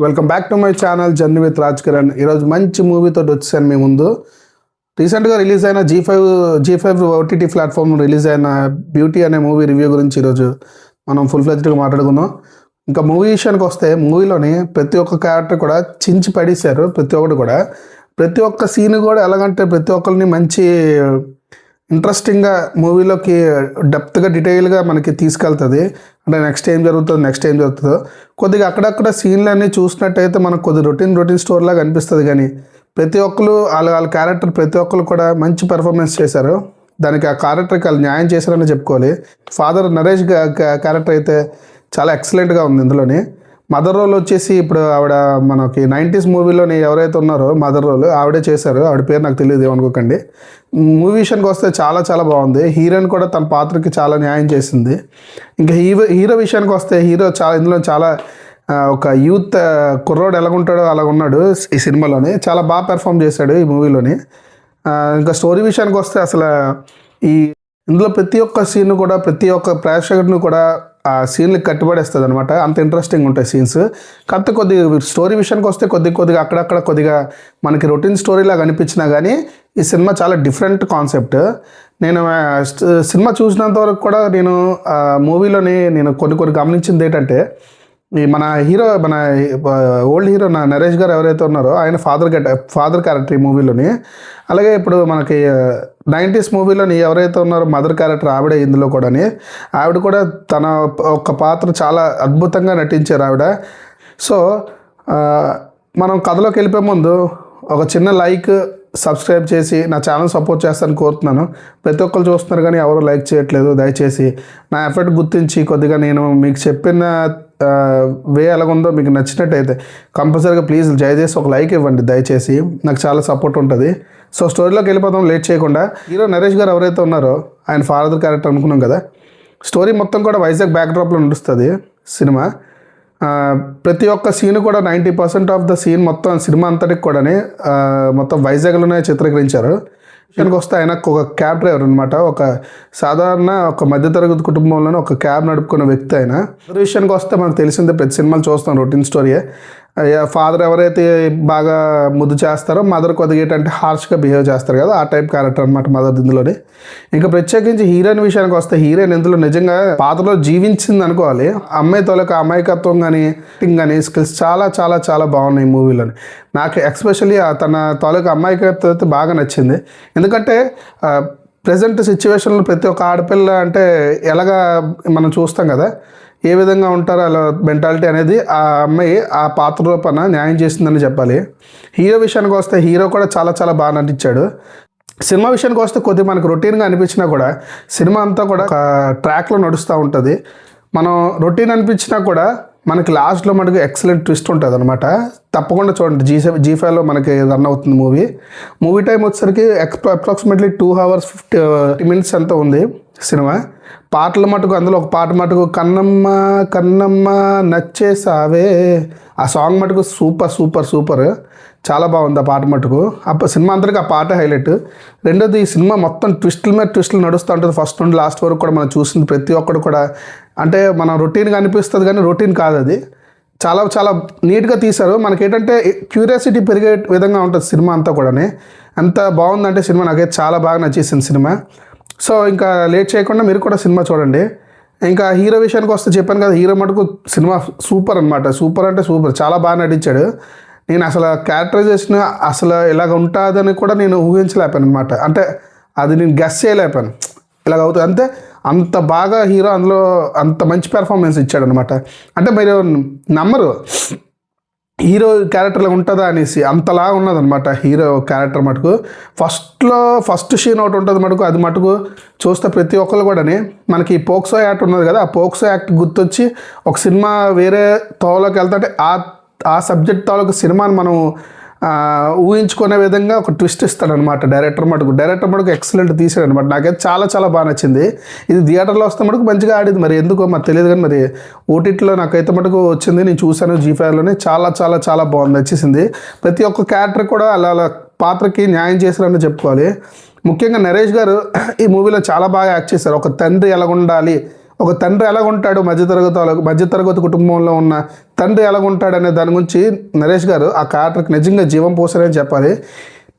Welcome back to my channel journey with Raj Kiran ఈరోజు మంచి మూవీతో వచ్చేసాను మీ ముందు. రీసెంట్గా రిలీజ్ అయిన G five G five OTT platform release అయిన బ్యూటీ అనే మూవీ రివ్యూ గురించి ఈరోజు మనం ఫుల్ ఫ్లెజ్డ్గా మాట్లాడుకుందాం. ఇంకా మూవీ విషయానికి వస్తే మూవీలోని ప్రతి ఒక్క క్యారెక్టర్ కూడా చించి పడేశారు ప్రతి ఒక్కటి కూడా. ప్రతి ఒక్క సీన్ కూడా ఎలాగంటే ప్రతి ఒక్కరిని మంచి ఇంట్రెస్టింగ్గా మూవీలోకి డెప్త్గా డీటెయిల్గా మనకి తీసుకెళ్తుంది. అంటే నెక్స్ట్ ఏం జరుగుతుందో నెక్స్ట్ ఏం జరుగుతుందో. కొద్దిగా అక్కడక్కడ సీన్లు అన్నీ చూసినట్టయితే మనకు కొద్ది రొటీన్ రొటీన్ స్టోర్ లాగా అనిపిస్తుంది కానీ ప్రతి ఒక్కరు వాళ్ళ వాళ్ళ క్యారెక్టర్ ప్రతి ఒక్కరు కూడా మంచి పెర్ఫార్మెన్స్ చేశారు. దానికి ఆ క్యారెక్టర్కి వాళ్ళు న్యాయం చేశారని చెప్పుకోవాలి. ఫాదర్ నరేష్ క్యారెక్టర్ అయితే చాలా ఎక్సలెంట్గా ఉంది ఇందులోని. మదర్ రోల్ వచ్చేసి ఇప్పుడు ఆవిడ మనకి నైంటీస్ మూవీలోని ఎవరైతే ఉన్నారో మదర్ రోల్ ఆవిడే చేశారు. ఆవిడ పేరు నాకు తెలియదు ఏమనుకోకండి. మూవీ విషయానికి వస్తే చాలా చాలా బాగుంది. హీరోయిన్ కూడా తన పాత్రకి చాలా న్యాయం చేసింది. ఇంకా హీరో హీరో విషయానికి వస్తే హీరో చాలా ఇందులో చాలా ఒక యూత్ కుర్రోడు ఎలాగుంటాడో అలా ఉన్నాడు ఈ సినిమాలోని. చాలా బాగా పెర్ఫామ్ చేశాడు ఈ మూవీలోని. ఇంకా స్టోరీ విషయానికి వస్తే అసలు ఈ ఇందులో ప్రతి ఒక్క సీన్ కూడా ప్రతి ఒక్క ప్రేక్షకుడిని కూడా ఆ సీన్లకి కట్టుబడేస్తుంది అనమాట అంత ఇంట్రెస్టింగ్ ఉంటాయి సీన్స్ కాకపోతే కొద్దిగా స్టోరీ విషయానికి వస్తే కొద్ది కొద్దిగా అక్కడక్కడ కొద్దిగా మనకి రొటీన్ స్టోరీలాగా అనిపించినా కానీ ఈ సినిమా చాలా డిఫరెంట్ కాన్సెప్ట్ నేను సినిమా చూసినంత వరకు కూడా నేను మూవీలోని నేను కొన్ని కొన్ని గమనించింది ఏంటంటే మన హీరో మన ఓల్డ్ హీరో నా నరేష్ గారు ఎవరైతే ఉన్నారో ఆయన ఫాదర్ గెట్ ఫాదర్ క్యారెక్టర్ ఈ మూవీలోని. అలాగే ఇప్పుడు మనకి నైంటీస్ మూవీలోని ఎవరైతే ఉన్నారో మదర్ క్యారెక్టర్ ఆవిడ ఇందులో కూడాని. ఆవిడ కూడా తన ఒక పాత్ర చాలా అద్భుతంగా నటించారు ఆవిడ. సో మనం కథలోకి వెళ్ళిపోయే ముందు ఒక చిన్న లైక్ సబ్స్క్రైబ్ చేసి నా ఛానల్ సపోర్ట్ చేస్తానని కోరుతున్నాను. ప్రతి ఒక్కరు చూస్తున్నారు కానీ ఎవరు లైక్ చేయట్లేదు. దయచేసి నా ఎఫర్ట్ గుర్తించి కొద్దిగా నేను మీకు చెప్పిన వే ఎలాగుందో మీకు నచ్చినట్టయితే కంపల్సరీగా ప్లీజ్ దయచేసి ఒక లైక్ ఇవ్వండి దయచేసి. నాకు చాలా సపోర్ట్ ఉంటుంది. సో స్టోరీలోకి వెళ్ళిపోదాం లేట్ చేయకుండా. హీరో నరేష్ గారు ఎవరైతే ఉన్నారో ఆయన ఫాదర్ క్యారెక్టర్ అనుకున్నాం కదా స్టోరీ మొత్తం కూడా వైజాగ్ బ్యాక్డ్రాప్లో నడుస్తుంది సినిమా. ప్రతి ఒక్క సీన్ కూడా ninety percent of the scene మొత్తం సినిమా అంతటికి కూడా మొత్తం వైజాగ్లోనే చిత్రీకరించారు. విషయానికి వస్తే ఆయన ఒక క్యాబ్ డ్రైవర్ అనమాట ఒక సాధారణ ఒక మధ్యతరగతి కుటుంబంలోనే ఒక క్యాబ్ నడుపుకున్న వ్యక్తి ఆయన. విషయానికి వస్తే మనకు తెలిసిందే ప్రతి సినిమాలు చూస్తాం రొటీన్ స్టోరీయే. ఫాదర్ ఎవరైతే బాగా ముద్దు చేస్తారో మదర్ కొద్దిగా ఏంటంటే హార్ష్గా బిహేవ్ చేస్తారు కదా ఆ టైప్ క్యారెక్టర్ అనమాట మదర్ ఇందులోని. ఇంకా ప్రత్యేకించి హీరోయిన్ విషయానికి వస్తే హీరోయిన్ ఇందులో నిజంగా పాత్రలో జీవించింది అనుకోవాలి. అమ్మాయి తోలక అమాయకత్వం కానీ యాక్టింగ్ కానీ స్కిల్స్ చాలా చాలా చాలా బాగున్నాయి మూవీలోని నాకు ఎక్స్పెషల్లీ తన తాలూకా అమాయకత్వం అయితే బాగా నచ్చింది. ఎందుకంటే ప్రజెంట్ సిచ్యువేషన్లో ప్రతి ఒక్క ఆడపిల్ల అంటే ఎలాగా మనం చూస్తాం కదా ఏ విధంగా ఉంటారో అలా మెంటాలిటీ అనేది ఆ అమ్మాయి ఆ పాత్ర రూపాన న్యాయం చేసిందని చెప్పాలి. హీరో విషయానికి వస్తే హీరో కూడా చాలా చాలా బాగా నటించాడు. సినిమా విషయానికి వస్తే కొద్దిగా మనకు రొటీన్గా అనిపించినా కూడా సినిమా అంతా కూడా ఒక ట్రాక్లో నడుస్తూ ఉంటుంది. మనం రొటీన్ అనిపించినా కూడా మనకి లాస్ట్లో మనకి ఎక్సలెంట్ ట్విస్ట్ ఉంటుంది అనమాట తప్పకుండా చూడండి. జీ జీ ఫైవ్లో మనకి రన్ అవుతుంది మూవీ. మూవీ టైం వచ్చేసరికి approximately two hours fifty minutes అంతా ఉంది సినిమా. పాటల మటుకు అందులో ఒక పాట మటుకు కన్నమ్మ కన్నమ్మ నచ్చేసావే ఆ సాంగ్ మటుకు సూపర్ సూపర్ సూపర్. చాలా బాగుంది ఆ పాట మటుకు. అప్పుడు సినిమా అందరికి ఆ పాట హైలైట్. రెండోది ఈ సినిమా మొత్తం ట్విస్టుల మీద ట్విస్టులు నడుస్తూ ఉంటుంది. ఫస్ట్ నుండి లాస్ట్ వరకు కూడా మనం చూసింది ప్రతి ఒక్కడు కూడా. అంటే మనం రొటీన్గా అనిపిస్తుంది కానీ రొటీన్ కాదు అది. చాలా చాలా నీట్గా తీశారు. మనకి ఏంటంటే క్యూరియాసిటీ పెరిగే విధంగా ఉంటుంది సినిమా అంతా కూడా అంత బాగుందంటే సినిమా నాకైతే చాలా బాగా నచ్చేసింది సినిమా. సో ఇంకా లేట్ చేయకుండా మీరు కూడా సినిమా చూడండి. ఇంకా హీరో విషయానికి వస్తే చెప్పాను కదా హీరో మటుకు సినిమా సూపర్ అనమాట సూపర్ అంటే సూపర్. చాలా బాగా నటించాడు. నేను అసలు క్యారెక్టరైజేషన్ అసలు ఇలాగ ఉంటుందని కూడా నేను ఊహించలేకపోయాను అనమాట అంటే అది నేను గెస్ చేయలేకపోయాను. ఇలాగ అవుతుంది? అంతే అంత బాగా హీరో అందులో అంత మంచి పెర్ఫార్మెన్స్ ఇచ్చాడనమాట అంటే మీరు నమ్మరు. హీరో క్యారెక్టర్లో ఉంటుందా అనేసి అంతలా ఉన్నదన్నమాట హీరో క్యారెక్టర్ మటుకు. ఫస్ట్లో ఫస్ట్ షీన్ ఒకటి ఉంటుంది మటుకు అది మటుకు చూస్తే ప్రతి ఒక్కరు కూడాని మనకి పోక్సో యాక్ట్ ఉన్నది కదా ఆ పోక్సో యాక్ట్ గుర్తొచ్చి ఒక సినిమా వేరే తోలోకి వెళ్తుంటే ఆ ఆ సబ్జెక్ట్ తాలూకు సినిమాని మనం ఊహించుకునే విధంగా ఒక ట్విస్ట్ ఇస్తాడనమాట డైరెక్టర్ మటుకు. డైరెక్టర్ మటుకు ఎక్సలెంట్ తీసాడు అనమాట నాకైతే చాలా చాలా బాగా నచ్చింది. ఇది థియేటర్లో వస్తే మటుకు మంచిగా ఆడింది మరి. ఎందుకో మరి తెలియదు కానీ మరి ఓటీటీలో నాకైతే మటుకు వచ్చింది. నేను చూశాను జీఫైర్లోనే చాలా చాలా చాలా బాగుంది. నచ్చేసింది. ప్రతి ఒక్క క్యారెక్టర్ కూడా అలా అలా పాత్రకి న్యాయం చేశారని చెప్పుకోవాలి. ముఖ్యంగా నరేష్ గారు ఈ మూవీలో చాలా బాగా యాక్ట్ చేశారు. ఒక తండ్రి ఎలా ఉండాలి ఒక తండ్రి ఎలా ఉంటాడు మధ్యతరగతి వాళ్ళ- మధ్యతరగతి కుటుంబంలో ఉన్న తండ్రి ఎలా అనే దాని గురించి నరేష్ గారు ఆ క్యారెక్టర్కి నిజంగా జీవం పోసారని చెప్పాలి.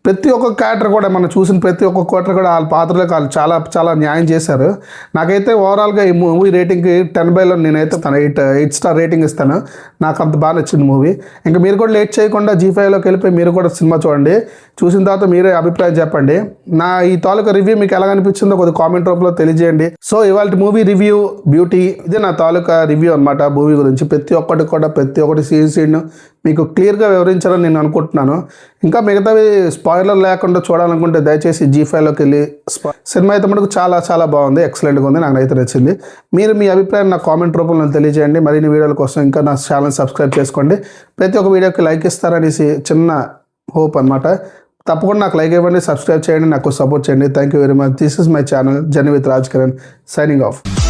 ప్రతి ఒక్క క్యారెక్టర్ కూడా మనం చూసిన ప్రతి ఒక్క క్యారెక్టర్ కూడా వాళ్ళ పాత్రలకు వాళ్ళు చాలా చాలా న్యాయం చేశారు. నాకైతే ఓవరాల్గా ఈ మూవీ రేటింగ్కి టెన్ బైలో నేనైతే తన ఎయిట్ ఎయిట్ స్టార్ రేటింగ్ ఇస్తాను. నాకు అంత బాగా నచ్చింది మూవీ ఇంకా మీరు కూడా లేట్ చేయకుండా జీ ఫైవ్లోకి వెళ్ళిపోయి మీరు కూడా సినిమా చూడండి. చూసిన తర్వాత మీరే అభిప్రాయం చెప్పండి. నా ఈ తాలూకా రివ్యూ మీకు ఎలా అనిపించిందో కొద్దిగా కామెంట్ రూపంలో తెలియజేయండి. సో ఇవాళ మూవీ రివ్యూ బ్యూటీ ఇదే నా తాలూకా రివ్యూ అనమాట మూవీ గురించి ప్రతి ఒక్కటి కూడా ప్రతి ఒక్కటి సీన్ సీన్ మీకు క్లియర్గా వివరించాలని నేను అనుకుంటున్నాను. ఇంకా మిగతావి స్పాయిలర్ లేకుండా చూడాలనుకుంటే దయచేసి జీ ఫైవ్లోకి వెళ్ళి సినిమా అయితే మనకు చాలా చాలా బాగుంది. ఎక్సలెంట్గా ఉంది. నాకు అయితే నచ్చింది. మీరు మీ అభిప్రాయం నా కామెంట్ రూపంలో తెలియజేయండి. మరిన్ని వీడియోల కోసం ఇంకా నా ఛానల్ సబ్స్క్రైబ్ చేసుకోండి. ప్రతి ఒక్క వీడియోకి లైక్ ఇస్తారనేసి చిన్న హోప్ అనమాట తప్పకుండా నాకు లైక్ ఇవ్వండి సబ్స్క్రైబ్ చేయండి నాకు సపోర్ట్ చేయండి. Thank you very much this is my channel journey with Raj Kiran signing off